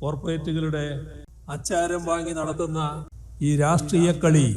കോർപ്പറേറ്റുകളുടെ അച്ചാരം വാങ്ങി നടത്തുന്ന ഈ രാഷ്ട്രീയ കളി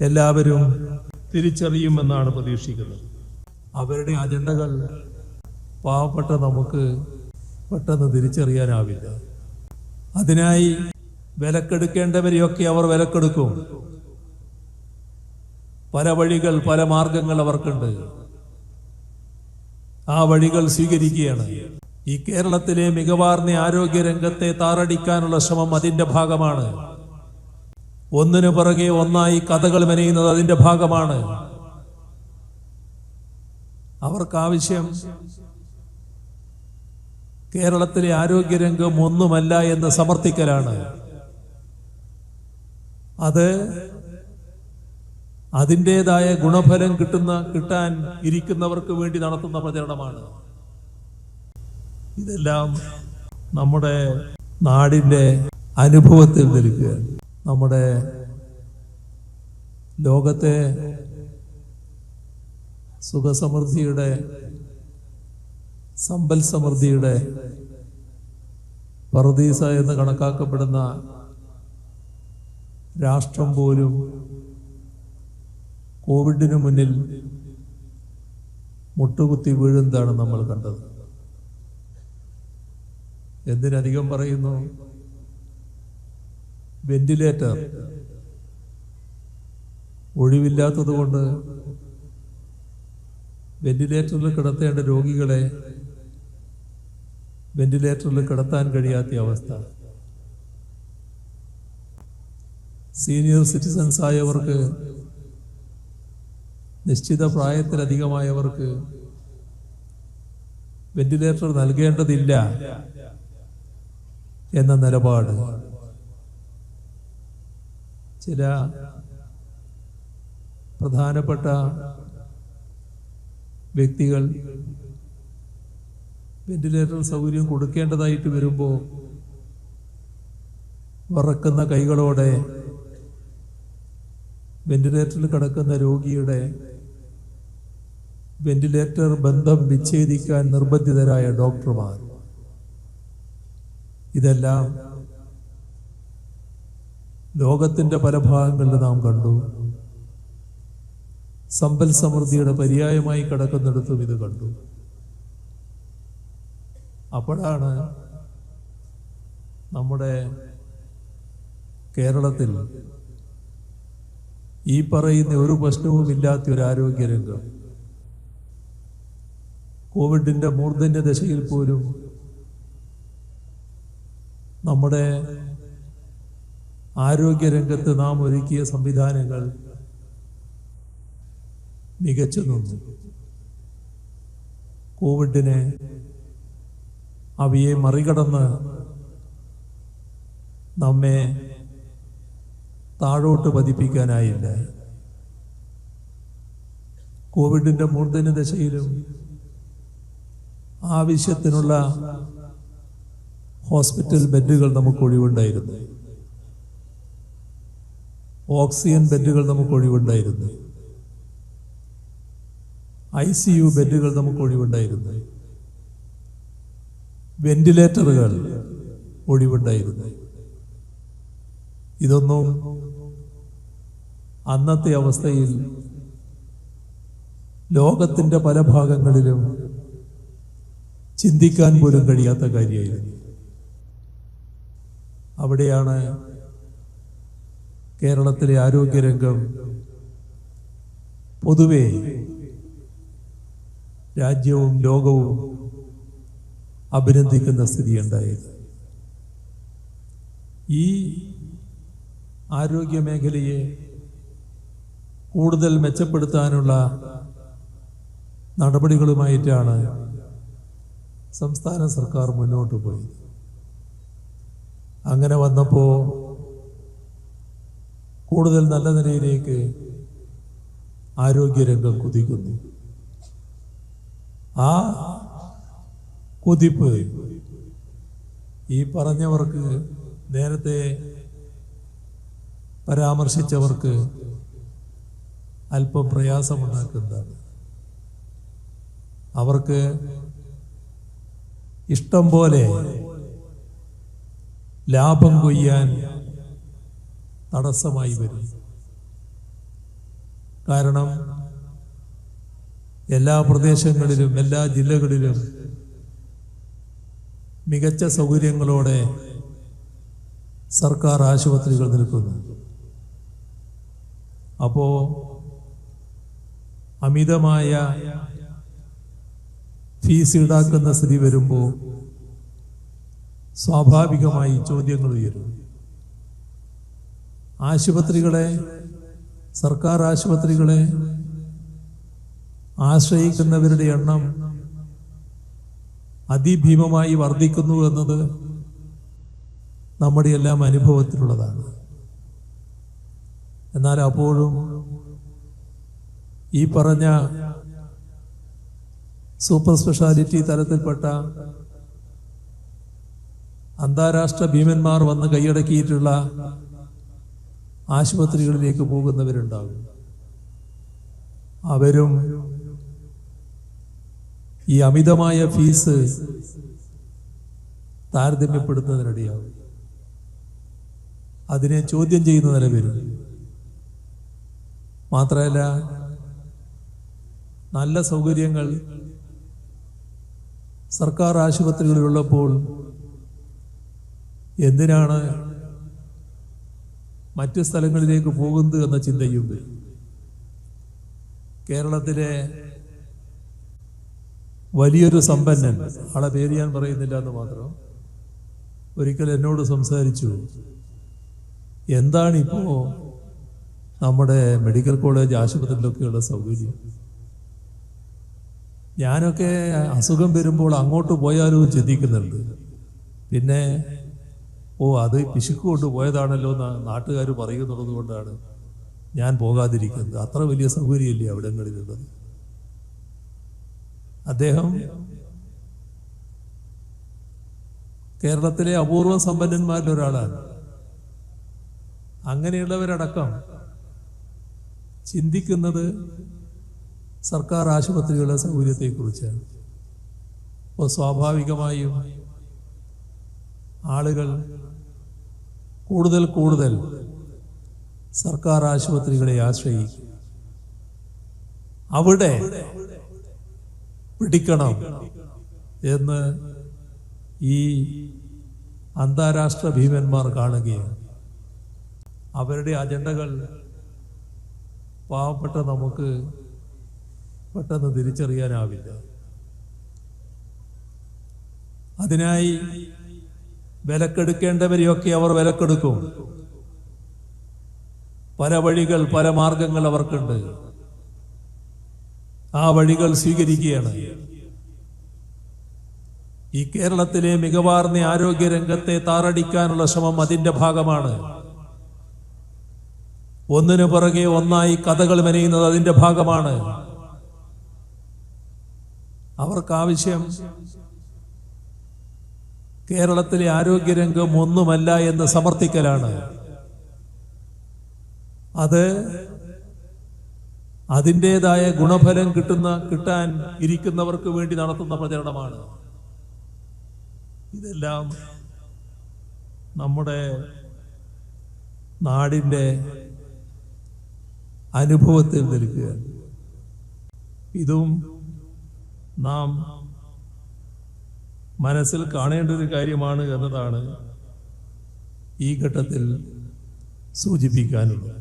എല്ലാവരും തിരിച്ചറിയുമെന്നാണ് പ്രതീക്ഷിക്കുന്നത്. അവരുടെ അജണ്ടകൾ പാവപ്പെട്ട നമുക്ക് പെട്ടെന്ന് തിരിച്ചറിയാനാവില്ല. അതിനായി വിലക്കെടുക്കേണ്ടവരെയൊക്കെ അവർ വിലക്കെടുക്കും. പല വഴികൾ പല മാർഗങ്ങൾ അവർക്കുണ്ട്. ആ വഴികൾ സ്വീകരിക്കുകയാണ്. ഈ കേരളത്തിലെ മികവാർന്ന ആരോഗ്യ രംഗത്തെ താറടിക്കാനുള്ള ശ്രമം അതിന്റെ ഭാഗമാണ്. ഒന്നിനു പുറകെ ഒന്നായി കഥകൾ മെനയുന്നത് അതിന്റെ ഭാഗമാണ്. അവർക്കാവശ്യം കേരളത്തിലെ ആരോഗ്യരംഗം ഒന്നുമല്ല എന്ന് സമർത്ഥിക്കലാണ്. അത് അതിന്റെതായ ഗുണഫലം കിട്ടുന്ന കിട്ടാൻ ഇരിക്കുന്നവർക്ക് വേണ്ടി നടത്തുന്ന പ്രചരണമാണ്. ഇതെല്ലാം നമ്മുടെ നാടിന്റെ അനുഭവത്തിൽ നിൽക്കുക നമ്മുടെ ലോകത്തെ സുഖസമൃദ്ധിയുടെ സമ്പൽ സമൃദ്ധിയുടെ പറുദീസ എന്ന് കണക്കാക്കപ്പെടുന്ന രാഷ്ട്രം പോലും കോവിഡിന് മുന്നിൽ മുട്ടുകുത്തി വീഴുന്നതാണ് നമ്മൾ കണ്ടത്. എന്തിനധികം പറയുന്നു? വെന്റിലേറ്റർ ഒഴിവില്ലാത്തത് കൊണ്ട് വെന്റിലേറ്ററിൽ കിടത്തേണ്ട രോഗികളെ വെന്റിലേറ്ററിൽ കിടത്താൻ കഴിയാത്ത അവസ്ഥ. സീനിയർ സിറ്റിസൺസ് ആയവർക്ക് നിശ്ചിത പ്രായത്തിലധികമായവർക്ക് വെന്റിലേറ്റർ നൽകേണ്ടതില്ല. എന്ന നിലപാട്. ചില പ്രധാനപ്പെട്ട വ്യക്തികൾ വെന്റിലേറ്റർ സൗകര്യം കൊടുക്കേണ്ടതായിട്ട് വരുമ്പോൾ വറക്കുന്ന കൈകളോടെ വെന്റിലേറ്ററിൽ കിടക്കുന്ന രോഗിയുടെ വെന്റിലേറ്റർ ബന്ധം വിച്ഛേദിക്കാൻ നിർബന്ധിതരായ ഡോക്ടർമാർ. ഇതെല്ലാം ലോകത്തിന്റെ പല ഭാഗങ്ങളിൽ നാം കണ്ടു. സമ്പൽ സമൃദ്ധിയുടെ പര്യായമായി കിടക്കുന്നിടത്തും ഇത് കണ്ടു. അപ്പോഴാണ് നമ്മുടെ കേരളത്തിൽ ഈ പറയുന്ന ഒരു പ്രശ്നവും ഇല്ലാത്ത ഒരു ആരോഗ്യരംഗം. കോവിഡിന്റെ മൂർധന്യ ദശയിൽ പോലും നമ്മുടെ ആരോഗ്യരംഗത്ത് നാം ഒരുക്കിയ സംവിധാനങ്ങൾ മികച്ചു നിന്നു കോവിഡിനെ അവയെ മറികടന്ന് നമ്മെ താഴോട്ട് പതിപ്പിക്കാനായില്ല. കോവിഡിന്റെ മൂർധന്യ ദശയിലും ആവശ്യത്തിനുള്ള ഹോസ്പിറ്റൽ ബെഡുകൾ നമുക്ക് ഒഴിവുണ്ടായിരുന്നു. ഓക്സിജൻ ബെഡുകൾ നമുക്ക് ഒഴിവുണ്ടായിരുന്നു. ഐ സി യു ബെഡുകൾ നമുക്ക് ഒഴിവുണ്ടായിരുന്നു. വെന്റിലേറ്ററുകൾ ഒഴിവുണ്ടായിരുന്നു. ഇതൊന്നും അന്നത്തെ അവസ്ഥയിൽ ലോകത്തിന്റെ പല ഭാഗങ്ങളിലും ചിന്തിക്കാൻ പോലും കഴിയാത്ത കാര്യമായിരുന്നു. അവിടെയാണ് കേരളത്തിലെ ആരോഗ്യരംഗം പൊതുവെ രാജ്യവും ലോകവും അഭിനന്ദിക്കുന്ന സ്ഥിതിയുണ്ടായത്. ഈ ആരോഗ്യ മേഖലയെ കൂടുതൽ മെച്ചപ്പെടുത്താനുള്ള നടപടികളുമായിട്ടാണ് സംസ്ഥാന സർക്കാർ മുന്നോട്ട് പോയത്. അങ്ങനെ വന്നപ്പോൾ കൂടുതൽ നല്ല നിലയിലേക്ക് ആരോഗ്യരംഗം കുതിക്കുന്നു. ആ കുതിപ്പ് ഈ പറഞ്ഞവർക്ക് നേരത്തെ പരാമർശിച്ചവർക്ക് അല്പം പ്രയാസമുണ്ടാക്കുന്നതാണ്. അവർക്ക് ഇഷ്ടം പോലെ ലാഭം കൊയ്യാൻ തടസ്സമായി വരും. കാരണം എല്ലാ പ്രദേശങ്ങളിലും എല്ലാ ജില്ലകളിലും മികച്ച സൗകര്യങ്ങളോടെ സർക്കാർ ആശുപത്രികൾ നിൽക്കുന്നു. അപ്പോൾ അമിതമായ ഫീസ് ഈടാക്കുന്ന സ്ഥിതി വരുമ്പോൾ സ്വാഭാവികമായി ചോദ്യങ്ങൾ ഉയരും. ആശുപത്രികളെ സർക്കാർ ആശുപത്രികളെ ആശ്രയിക്കുന്നവരുടെ എണ്ണം അതിഭീമമായി വർദ്ധിക്കുന്നു എന്നത് നമ്മുടെ എല്ലാം അനുഭവത്തിലുള്ളതാണ്. എന്നാൽ അപ്പോഴും ഈ പറഞ്ഞ സൂപ്പർ സ്പെഷ്യാലിറ്റി തലത്തിൽപ്പെട്ട അന്താരാഷ്ട്ര ഭീമന്മാർ വന്ന് കൈയടക്കിയിട്ടുള്ള ആശുപത്രികളിലേക്ക് പോകുന്നവരുണ്ടാകും. അവരും ഈ അമിതമായ ഫീസ് താരതമ്യപ്പെടുത്തുന്നതിനിടയാകും. അതിനെ ചോദ്യം ചെയ്യുന്ന നില മാത്രമല്ല നല്ല സൗകര്യങ്ങൾ സർക്കാർ ആശുപത്രികളിലുള്ളപ്പോൾ എന്തിനാണ് മറ്റ് സ്ഥലങ്ങളിലേക്ക് പോകുന്നത് എന്ന ചിന്തയുണ്ട്. കേരളത്തിലെ വലിയൊരു സമ്പന്നൻ ആളെ പേര് ഞാൻ പറയുന്നില്ല എന്ന് മാത്രം ഒരിക്കൽ എന്നോട് സംസാരിച്ചു എന്താണിപ്പോ നമ്മുടെ മെഡിക്കൽ കോളേജ് ആശുപത്രിയിലൊക്കെയുള്ള സൗകര്യം? ഞാനൊക്കെ അസുഖം വരുമ്പോൾ അങ്ങോട്ട് പോയാലും ചിന്തിക്കുന്നുണ്ട്. പിന്നെ ഓ അത് പിശുക്ക് കൊണ്ട് പോയതാണല്ലോ എന്ന് നാട്ടുകാർ പറയുന്നുള്ളത് കൊണ്ടാണ് ഞാൻ പോകാതിരിക്കുന്നത്. അത്ര വലിയ സൗകര്യമില്ലേ അവിടങ്ങളിലുള്ളത്? അദ്ദേഹം കേരളത്തിലെ അപൂർവ സമ്പന്നന്മാരിൽ ഒരാളാണ്. അങ്ങനെയുള്ളവരടക്കം ചിന്തിക്കുന്നത് സർക്കാർ ആശുപത്രികളുടെ സൗകര്യത്തെക്കുറിച്ചാണ്. അപ്പോൾ സ്വാഭാവികമായും ആളുകൾ കൂടുതൽ കൂടുതൽ സർക്കാർ ആശുപത്രികളെ ആശ്രയിക്കും. അവിടെ പിടിക്കണം എന്ന് ഈ അന്താരാഷ്ട്ര ഭീമന്മാർ കാണുകയാണ്. അവരുടെ അജണ്ടകൾ പാവപ്പെട്ട നമുക്ക് പെട്ടെന്ന് തിരിച്ചറിയാനാവില്ല. അതിനായി വിലക്കെടുക്കേണ്ടവരെയൊക്കെ അവർ വിലക്കെടുക്കും. പല വഴികൾ പല മാർഗങ്ങൾ അവർക്കുണ്ട്. ആ വഴികൾ സ്വീകരിക്കുകയാണ്. ഈ കേരളത്തിലെ മികവാർന്ന ആരോഗ്യ രംഗത്തെ താറടിക്കാനുള്ള ശ്രമം അതിന്റെ ഭാഗമാണ്. ഒന്നിനു പുറകെ ഒന്നായി കഥകൾ മെനയുന്നത് അതിന്റെ ഭാഗമാണ്. അവർക്കാവശ്യം കേരളത്തിലെ ആരോഗ്യരംഗം ഒന്നുമല്ല എന്ന് സമർത്ഥിക്കലാണ്. അത് അതിന്റെതായ ഗുണഫലം കിട്ടുന്ന കിട്ടാൻ ഇരിക്കുന്നവർക്ക് വേണ്ടി നടത്തുന്ന പ്രചരണമാണ്. ഇതെല്ലാം നമ്മുടെ നാടിന്റെ അനുഭവത്തിൽ നിൽക്കുക ഇതും നാം മനസ്സിൽ കാണേണ്ട ഒരു കാര്യമാണ് എന്നതാണ് ഈ ഘട്ടത്തിൽ സൂചിപ്പിക്കാനുള്ളത്.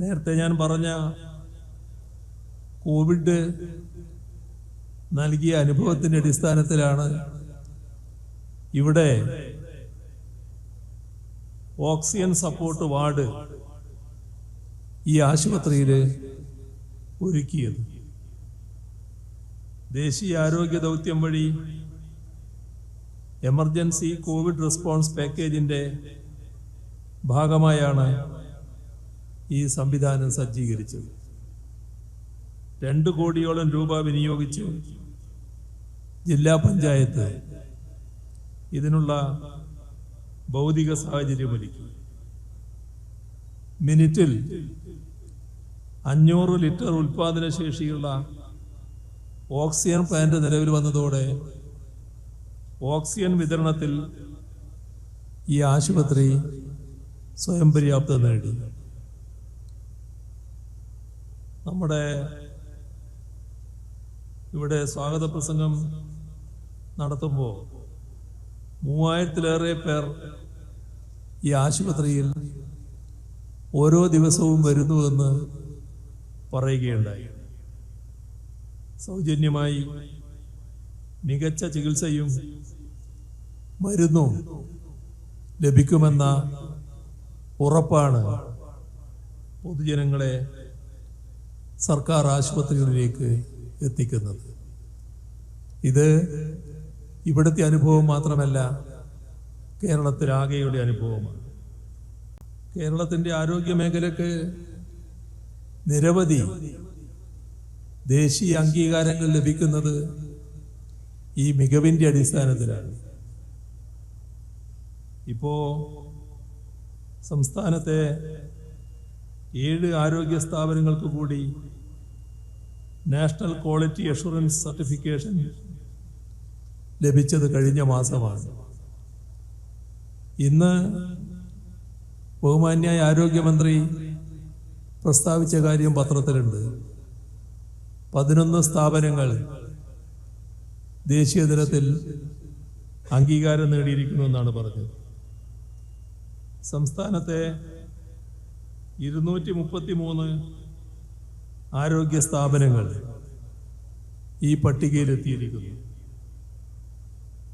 നേരത്തെ ഞാൻ പറഞ്ഞ കോവിഡ് നൽകിയ അനുഭവത്തിന്റെ അടിസ്ഥാനത്തിലാണ് ഇവിടെ ഓക്സിജൻ സപ്പോർട്ട് വാർഡ് ഈ ആശുപത്രിയിൽ ഒരുക്കിയത്. ദേശീയ ആരോഗ്യ ദൗത്യം വഴി എമർജൻസി കോവിഡ് റെസ്പോൺസ് പാക്കേജിന്റെ ഭാഗമായാണ് ഈ സംവിധാനം സജ്ജീകരിച്ചത്. രണ്ട് കോടിയോളം രൂപ വിനിയോഗിച്ച് ജില്ലാ പഞ്ചായത്ത് ഇതിനുള്ള ഭൗതിക സാഹചര്യമൊരുക്കി മിനിറ്റിൽ അഞ്ഞൂറ് ലിറ്റർ ഉൽപാദന ശേഷിയുള്ള ഓക്സിജൻ പ്ലാന്റ് നിലവിൽ വന്നതോടെ ഓക്സിജൻ വിതരണത്തിൽ ഈ ആശുപത്രി സ്വയം പര്യാപ്തത നേടി. നമ്മുടെ ഇവിടെ സ്വാഗത പ്രസംഗം നടത്തുമ്പോൾ മൂവായിരത്തിലേറെ പേർ ഈ ആശുപത്രിയിൽ ഓരോ ദിവസവും വരുന്നുവെന്ന് പറയുകയുണ്ടായി. സൗജന്യമായി മികച്ച ചികിത്സയും മരുന്നും ലഭിക്കുമെന്ന ഉറപ്പാണ് പൊതുജനങ്ങളെ സർക്കാർ ആശുപത്രികളിലേക്ക് എത്തിക്കുന്നത്. ഇത് ഇവിടുത്തെ അനുഭവം മാത്രമല്ല കേരളത്തിലാകെയുടെ അനുഭവമാണ്. കേരളത്തിന്റെ ആരോഗ്യ മേഖലക്ക് നിരവധി ദേശീയ അംഗീകാരങ്ങൾ ലഭിക്കുന്നത് ഈ മികവിന്റെ അടിസ്ഥാനത്തിലാണ്. ഇപ്പോ സംസ്ഥാനത്തെ ഏഴ് ആരോഗ്യ സ്ഥാപനങ്ങൾക്ക് കൂടി നാഷണൽ ക്വാളിറ്റി അഷുറൻസ് സർട്ടിഫിക്കേഷൻ ലഭിച്ചത് കഴിഞ്ഞ മാസമാണ്. ഇന്ന് ബഹുമാന്യായ ആരോഗ്യമന്ത്രി പ്രസ്താവിച്ച കാര്യം പത്രത്തിലുണ്ട്. പതിനൊന്ന് സ്ഥാപനങ്ങൾ ദേശീയ തലത്തിൽ അംഗീകാരം നേടിയിരിക്കുന്നുവെന്നാണ് പറഞ്ഞത്. സംസ്ഥാനത്തെ ഇരുന്നൂറ്റി മുപ്പത്തി മൂന്ന് ആരോഗ്യ സ്ഥാപനങ്ങൾ ഈ പട്ടികയിലെത്തിയിരിക്കുന്നു.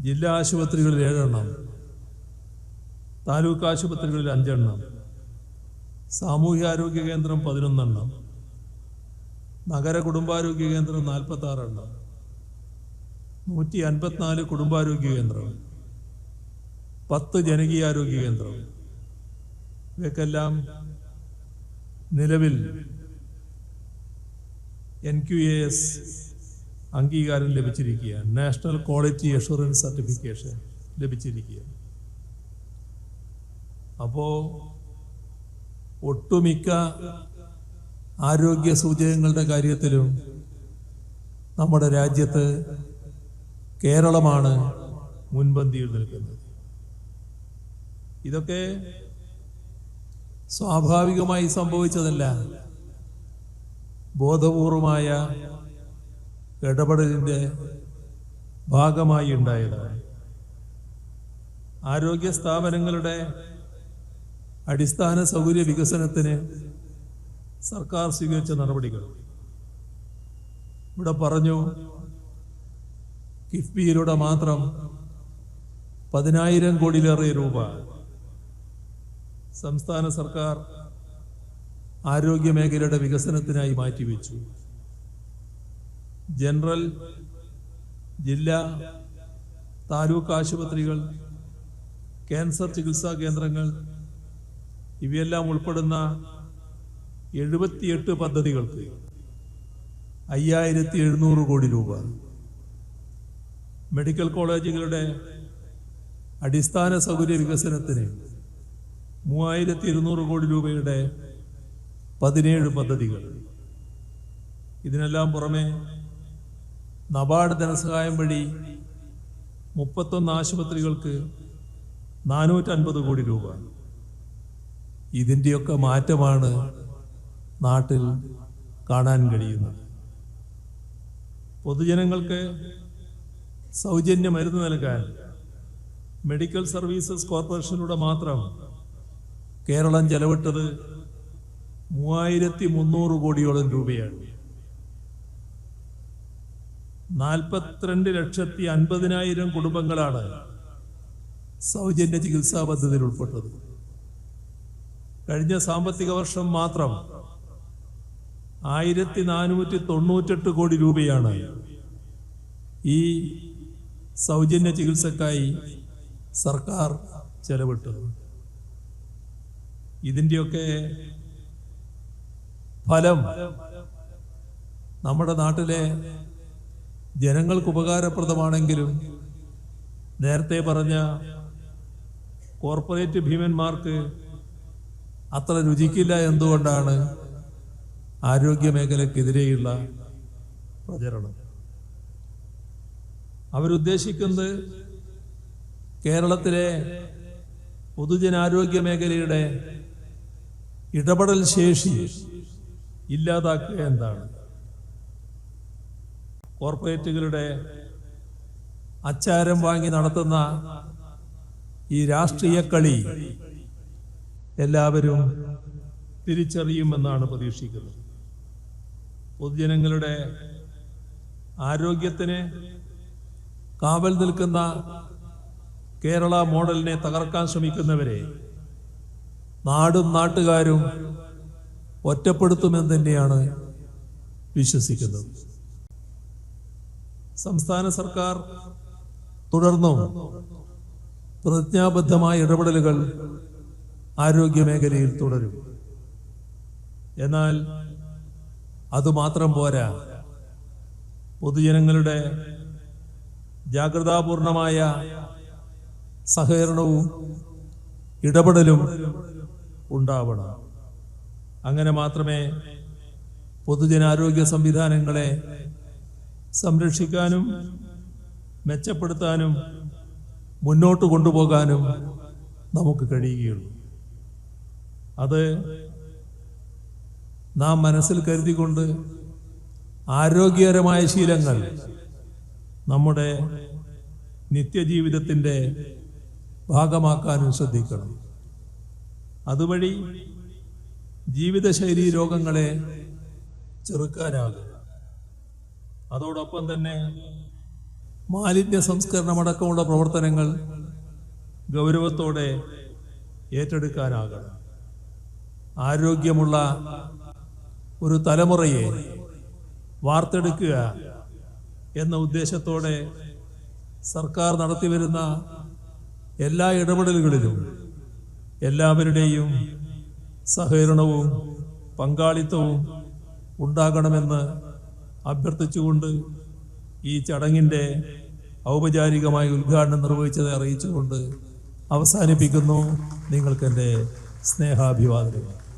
ജില്ലാ ആശുപത്രികളിൽ ഏഴെണ്ണം താലൂക്ക് ആശുപത്രികളിൽ അഞ്ചെണ്ണം സാമൂഹ്യ ആരോഗ്യ കേന്ദ്രം പതിനൊന്നെണ്ണം നഗര കുടുംബാരോഗ്യ കേന്ദ്രം നാൽപ്പത്തി ആറെണ്ണം നൂറ്റി അൻപത്തിനാല് കുടുംബാരോഗ്യ കേന്ദ്രം. പത്ത് ജനകീയാരോഗ്യ കേന്ദ്രം. ഇവയ്ക്കെല്ലാം നിലവിൽ എൻ ക്യു എ എസ് അംഗീകാരം ലഭിച്ചിരിക്കുകയാണ്. നാഷണൽ ക്വാളിറ്റി അഷുറൻസ് സർട്ടിഫിക്കേഷൻ ലഭിച്ചിരിക്കുകയാണ്. അപ്പോൾ ഒട്ടുമിക്ക ആരോഗ്യ സൂചകങ്ങളുടെ കാര്യത്തിലും നമ്മുടെ രാജ്യത്ത് കേരളമാണ് മുൻപന്തിയിൽ നിൽക്കുന്നത്. ഇതൊക്കെ സ്വാഭാവികമായി സംഭവിച്ചതല്ല. ബോധപൂർവമായ ഇടപെടലിന്റെ ഭാഗമായി ഉണ്ടായതാണ്. ആരോഗ്യ സ്ഥാപനങ്ങളുടെ അടിസ്ഥാന സൗകര്യ വികസനത്തിന് സർക്കാർ സ്വീകരിച്ച നടപടികൾ. ഇവിടെ പറഞ്ഞു കിഫ്ബിയിലൂടെ മാത്രം പതിനായിരം കോടിയിലേറെ രൂപ സംസ്ഥാന സർക്കാർ ആരോഗ്യ മേഖലയുടെ വികസനത്തിനായി മാറ്റിവെച്ചു. ജനറൽ ജില്ലാ താലൂക്ക് ആശുപത്രികൾ ക്യാൻസർ ചികിത്സാ കേന്ദ്രങ്ങൾ ഇവയെല്ലാം ഉൾപ്പെടുന്ന എഴുപത്തിയെട്ട് പദ്ധതികൾക്ക് അയ്യായിരത്തി എഴുന്നൂറ് കോടി രൂപ. മെഡിക്കൽ കോളേജുകളുടെ അടിസ്ഥാന സൗകര്യ വികസനത്തിന് മൂവായിരത്തി ഇരുന്നൂറ് കോടി രൂപയുടെ പതിനേഴ് പദ്ധതികൾ. ഇതിനെല്ലാം പുറമെ നബാർഡ് ധനസഹായം വഴി മുപ്പത്തൊന്ന് ആശുപത്രികൾക്ക് നാനൂറ്റൻപത് കോടി രൂപ. ഇതിന്റെയൊക്കെ മാറ്റമാണ് നാട്ടിൽ കാണാൻ കഴിയുന്നത് പൊതുജനങ്ങൾക്ക് സൗജന്യ മരുന്ന് നൽകാൻ മെഡിക്കൽ സർവീസസ് കോർപ്പറേഷനിലൂടെ മാത്രം കേരളം ചെലവിട്ടത് മൂവായിരത്തി മുന്നൂറ് കോടിയോളം രൂപയാണ്. നാൽപ്പത്തിരണ്ട് ലക്ഷത്തി അൻപതിനായിരം കുടുംബങ്ങളാണ് സൗജന്യ ചികിത്സാ പദ്ധതിയിൽ ഉൾപ്പെട്ടത്. കഴിഞ്ഞ സാമ്പത്തിക വർഷം മാത്രം ആയിരത്തി നാനൂറ്റി തൊണ്ണൂറ്റെട്ട് കോടി രൂപയാണ് ഈ സൗജന്യ ചികിത്സക്കായി സർക്കാർ ചെലവിട്ടത്. ഇതിന്റെയൊക്കെ ഫലം നമ്മുടെ നാട്ടിലെ ജനങ്ങൾക്ക് ഉപകാരപ്രദമാണെങ്കിലും നേരത്തെ പറഞ്ഞ കോർപ്പറേറ്റ് ഭീമന്മാർക്ക് അത്ര രുചിക്കില്ല എന്തുകൊണ്ടാണ് ആരോഗ്യ മേഖലക്കെതിരെയുള്ള പ്രചരണം. അവരുദ്ദേശിക്കുന്നത് കേരളത്തിലെ പൊതുജനാരോഗ്യ മേഖലയുടെ ഇടപെടൽ ശേഷി ഇല്ലാതാക്കുക എന്താണ് കോർപ്പറേറ്റുകളുടെ അച്ചാരം വാങ്ങി നടത്തുന്ന ഈ രാഷ്ട്രീയ കളി എല്ലാവരും തിരിച്ചറിയുമെന്നാണ് പ്രതീക്ഷിക്കുന്നത്. പൊതുജനങ്ങളുടെ ആരോഗ്യത്തിന് കാവൽ നിൽക്കുന്ന കേരള മോഡലിനെ തകർക്കാൻ ശ്രമിക്കുന്നവരെ നാടും നാട്ടുകാരും ഒറ്റപ്പെടുത്തുമെന്ന് തന്നെയാണ് വിശ്വസിക്കുന്നത്. സംസ്ഥാന സർക്കാർ തുടർന്നും പ്രതിജ്ഞാബദ്ധമായ ഇടപെടലുകൾ ആരോഗ്യ മേഖലയിൽ തുടരും. എന്നാൽ അതുമാത്രം പോരാ. പൊതുജനങ്ങളുടെ ജാഗ്രതാപൂർണമായ സഹകരണവും ഇടപെടലും ഉണ്ടാവണം. അങ്ങനെ മാത്രമേ പൊതുജനാരോഗ്യ സംവിധാനങ്ങളെ സംരക്ഷിക്കാനും മെച്ചപ്പെടുത്താനും മുന്നോട്ട് കൊണ്ടുപോകാനും നമുക്ക് കഴിയുകയുള്ളൂ. അത് നാം മനസ്സിൽ കരുതിക്കൊണ്ട് ആരോഗ്യകരമായ ശീലങ്ങൾ നമ്മുടെ നിത്യജീവിതത്തിന്റെ ഭാഗമാക്കാനും ശ്രദ്ധിക്കണം. അതുവഴി ജീവിതശൈലി രോഗങ്ങളെ ചെറുക്കാനാകും. അതോടൊപ്പം തന്നെ മാലിന്യ സംസ്കരണമടക്കമുള്ള പ്രവർത്തനങ്ങൾ ഗൗരവത്തോടെ ഏറ്റെടുക്കാനാകണം. ആരോഗ്യമുള്ള ഒരു തലമുറയെ വാർത്തെടുക്കുക എന്ന ഉദ്ദേശത്തോടെ സർക്കാർ നടത്തിവരുന്ന എല്ലാ ഇടപെടലുകളിലും എല്ലാവരുടെയും സഹകരണവും പങ്കാളിത്തവും ഉണ്ടാകണമെന്ന് അഭ്യർത്ഥിച്ചുകൊണ്ട് ഈ ചടങ്ങിന്റെ ഔപചാരികമായ ഉദ്ഘാടനം നിർവഹിച്ചത് അറിയിച്ചുകൊണ്ട് അവസാനിപ്പിക്കുന്നു. നിങ്ങൾക്കെന്റെ സ്നേഹാഭിവാദനങ്ങൾ.